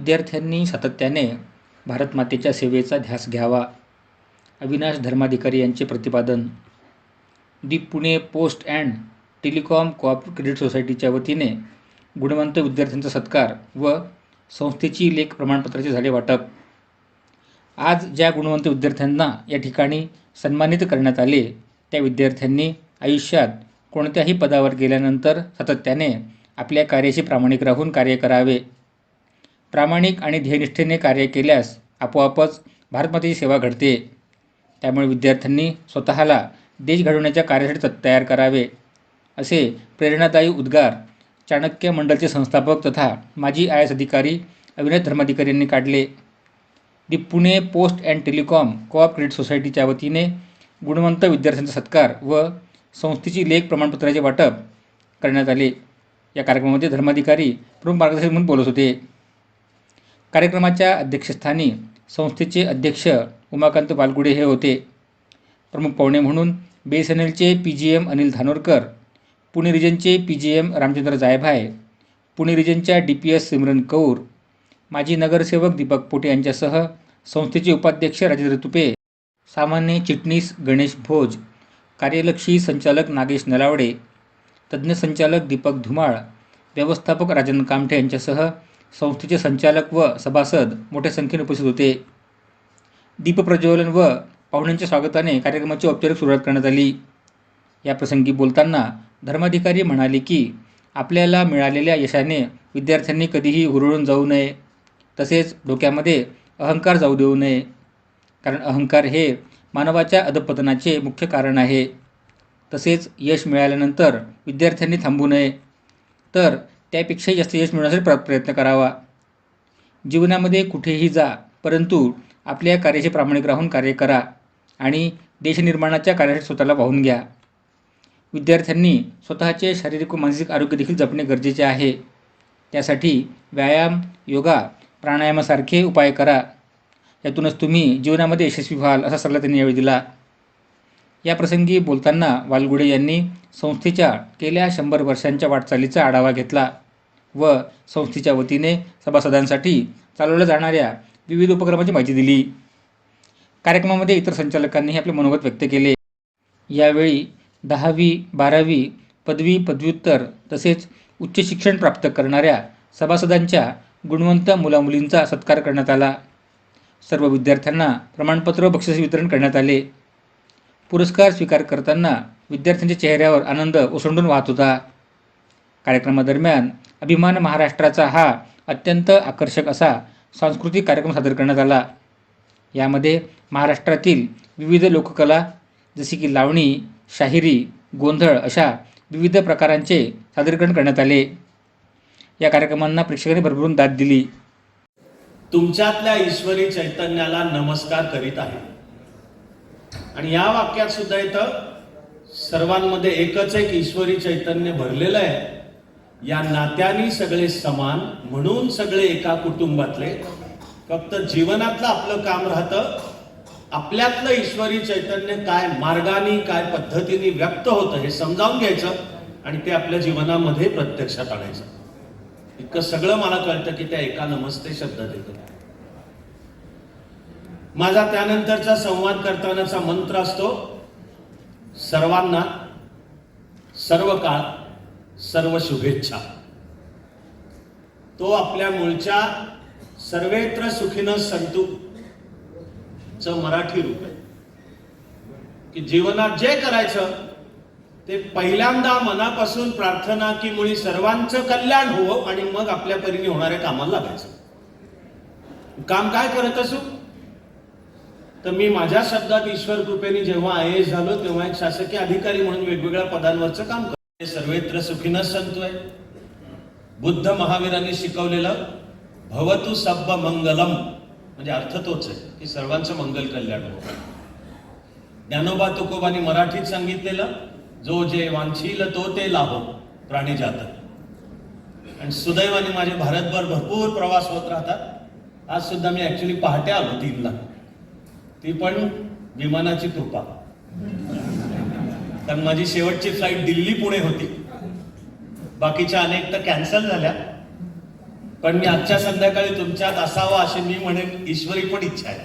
विद्यार्थ्यांनी सातत्याने भारतमातेच्या सेवेचा ध्यास घ्यावा. अविनाश धर्माधिकारी यांचे प्रतिपादन. The Pune post and telecom co-op credit सोसायटीच्या वतीने गुणवंत विद्यार्थ्यांचा सत्कार व संस्थेची लेख प्रमाणपत्राचे झाले वाटप. आज ज्या गुणवंत विद्यार्थ्यांना या ठिकाणी सन्मानित करण्यात आले त्या विद्यार्थ्यांनी आयुष्यात कोणत्याही पदावर गेल्यानंतर सातत्याने आपल्या कार्याशी प्रामाणिक राहून कार्य करावे. प्रामाणिक आणि ध्येयनिष्ठेने कार्य केल्यास आपोआपच भारतमातेची सेवा घडते. त्यामुळे विद्यार्थ्यांनी स्वतःला देश घडवण्याच्या कार्यासाठी तयार करावे असे प्रेरणादायी उद्गार चाणक्य मंडळचे संस्थापक तथा माजी आय एस अधिकारी अविनाश धर्माधिकारी यांनी काढले. The Pune post and telecom co-op credit सोसायटीच्या वतीने गुणवंत विद्यार्थ्यांचा सत्कार व संस्थेची लेख प्रमाणपत्राचे वाटप करण्यात आले. या कार्यक्रमामध्ये धर्माधिकारी प्रमुख मार्गदर्शक म्हणून बोलत होते. कार्यक्रमाच्या अध्यक्षस्थानी संस्थेचे अध्यक्ष उमाकांत बालगुडे हे होते. प्रमुख पाहुणे म्हणून बी एस एन एलचे P G M Anil Dhanorkar Pune रिजनचे P G M Ramchandra Jaybhay Pune रिजनच्या D P S Simran Kaur माजी नगरसेवक दीपक पोटे यांच्यासह संस्थेचे उपाध्यक्ष राजेंद्र तुपे सामान्य चिटणीस गणेश भोज कार्यलक्षी संचालक नागेश नलावडे तज्ज्ञ संचालक दीपक धुमाळ व्यवस्थापक राजन कामठे यांच्यासह संस्थेचे संचालक व सभासद मोठ्या संख्येने उपस्थित होते. दीपप्रज्वलन व पाहुण्यांच्या स्वागताने कार्यक्रमाची औपचारिक सुरुवात करण्यात आली. याप्रसंगी बोलताना धर्माधिकारी म्हणाले की आपल्याला मिळालेल्या यशाने विद्यार्थ्यांनी कधीही हुरळून जाऊ नये. तसेच डोक्यामध्ये अहंकार जाऊ देऊ नये. कारण अहंकार हे मानवाच्या अधपतनाचे मुख्य कारण आहे. तसेच यश मिळाल्यानंतर विद्यार्थ्यांनी थांबू नये. तर त्यापेक्षाही जास्त यश मिळवण्यासाठी प्र प्रयत्न करावा. जीवनामध्ये कुठेही जा परंतु आपल्या कार्याचे प्रामाणिक राहून कार्य करा आणि देशनिर्माणाच्या कार्यासाठी स्वतःला वाहून घ्या. विद्यार्थ्यांनी स्वतःचे शारीरिक व मानसिक आरोग्य देखील जपणे गरजेचे आहे. त्यासाठी व्यायाम योगा प्राणायामासारखे उपाय करा. यातूनच तुम्ही जीवनामध्ये यशस्वी व्हाल असा सल्ला त्यांनी यावेळी दिला. याप्रसंगी बोलताना वालगुडे यांनी संस्थेच्या गेल्या शंभर वर्षांच्या वाटचालीचा आढावा घेतला व संस्थेच्या वतीने सभासदांसाठी चालवल्या जाणाऱ्या विविध उपक्रमाची माहिती दिली. कार्यक्रमामध्ये इतर संचालकांनीही आपले मनोगत व्यक्त केले. यावेळी दहावी बारावी पदवी पदव्युत्तर तसेच उच्च शिक्षण प्राप्त करणाऱ्या सभासदांच्या गुणवंत मुलामुलींचा सत्कार करण्यात आला. सर्व विद्यार्थ्यांना प्रमाणपत्र व बक्षीस वितरण करण्यात आले. पुरस्कार स्वीकार करताना विद्यार्थ्यांच्या चेहऱ्यावर आनंद ओसंडून वाहत होता. कार्यक्रमादरम्यान अभिमान महाराष्ट्राचा हा अत्यंत आकर्षक असा सांस्कृतिक कार्यक्रम सादर करण्यात आला. यामध्ये महाराष्ट्रातील विविध लोककला जसे की लावणी शाहिरी गोंधळ अशा विविध प्रकारांचे सादरीकरण करण्यात आले. या कार्यक्रमांना प्रेक्षकांनी भरभरून दाद दिली. तुमच्यातल्या ईश्वरी चैतन्याला नमस्कार करीत आहे. आणि या वाक्यात सुद्धा इथं सर्वांमध्ये एकच एक ईश्वरी चैतन्य भरलेलं आहे. या नात्यानी सगळे समान म्हणून सगळे एका कुटुंबातले. फक्त जीवनातलं आपलं काम राहतं. आपल्यातलं ईश्वरी चैतन्य काय मार्गाने काय पद्धतीने व्यक्त होतं हे समजावून घ्यायचं आणि ते आपल्या जीवनामध्ये प्रत्यक्षात आणायचं. इतकं सगळं मला कळतं की त्या एका नमस्ते शब्दात येतं. माझा त्यानंतरचा संवाद करतानाचा मंत्र असतो सर्वांना सर्व काळ सर्व शुभेच्छा. तो आपल्या मूळच्या सर्वेत्र सुखीनं संतू च मराठी रूप आहे. की जीवनात जे करायचं ते पहिल्यांदा मनापासून प्रार्थना की मुळी सर्वांचं कल्याण होवं आणि मग आपल्या परीने होणाऱ्या कामाला लागायचं. काम काय करत असू? तर मी माझ्या शब्दात ईश्वर कृपेने जेव्हा आय एस झालो तेव्हा एक शासकीय अधिकारी म्हणून वेगवेगळ्या पदांवरचं काम करतो. सर्वेत्र सुखीनच संतोय बुद्ध महावीरांनी शिकवलेलं भवतु सब्ब मंगलम. म्हणजे अर्थ तोच आहे की सर्वांचं मंगल कल्याण हो ज्ञानोबा तुकोबानी मराठीत सांगितलेलं जो जे वांछील तो ते लाभो प्राणी जातात आणि सुदैवाने माझे भारतभर भरपूर प्रवास होत राहतात. आज सुद्धा मी ऍक्च्युली पहाटे आलो तीनला. ती पण विमानाची कृपा. कारण माझी शेवटची फ्लाईट दिल्ली पुणे होती. बाकीच्या अनेक तर कॅन्सल झाल्या. पण मी आजच्या संध्याकाळी तुमच्यात असावं अशी मी म्हणेन ईश्वरी पण इच्छा आहे.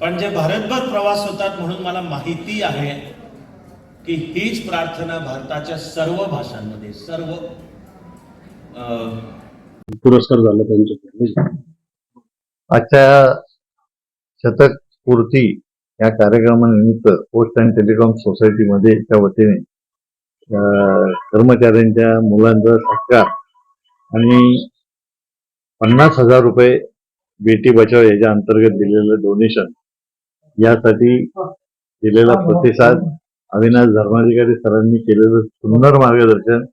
पण. जे भारतभर प्रवास होतात म्हणून मला माहिती आहे की हीच प्रार्थना भारताच्या सर्व भाषांमध्ये सर्व अं, पुरस्कार झाला त्यांच्याकडे आजच्या शतक पूर्ती या कार्यक्रमानिमित्त पोस्ट अँड टेलिकॉम सोसायटीमध्ये च्या वतीने कर्मचाऱ्यांच्या मुलांचा सत्कार आणि पन्नास हजार रुपये बेटी बचाव याच्या अंतर्गत दिलेलं डोनेशन यासाठी दिलेला प्रतिसाद अविनाश धर्माधिकारी सरांनी केलेलं सुंदर मार्गदर्शन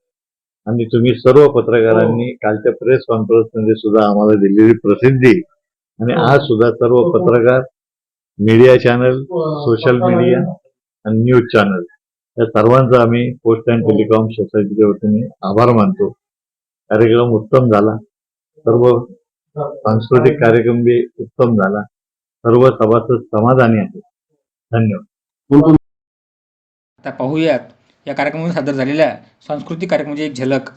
आणि तुम्ही सर्व पत्रकारांनी कालच्या प्रेस कॉन्फरन्समध्ये सुद्धा आम्हाला दिलेली प्रसिद्धी. आणि आज सुद्धा सर्व पत्रकार मीडिया चॅनल सोशल मीडिया आणि न्यूज चॅनल या सर्वांचा आम्ही पोस्ट अँड टेलिकॉम सोसायटीच्या वतीने आभार मानतो. कार्यक्रम उत्तम झाला. सर्व सांस्कृतिक कार्यक्रम बी उत्तम झाला. सर्व सभासद समाधानी आहेत. धन्यवाद. आता पाहूयात या कार्यक्रमातून सादर झालेल्या सांस्कृतिक कार्यक्रमाची एक झलक.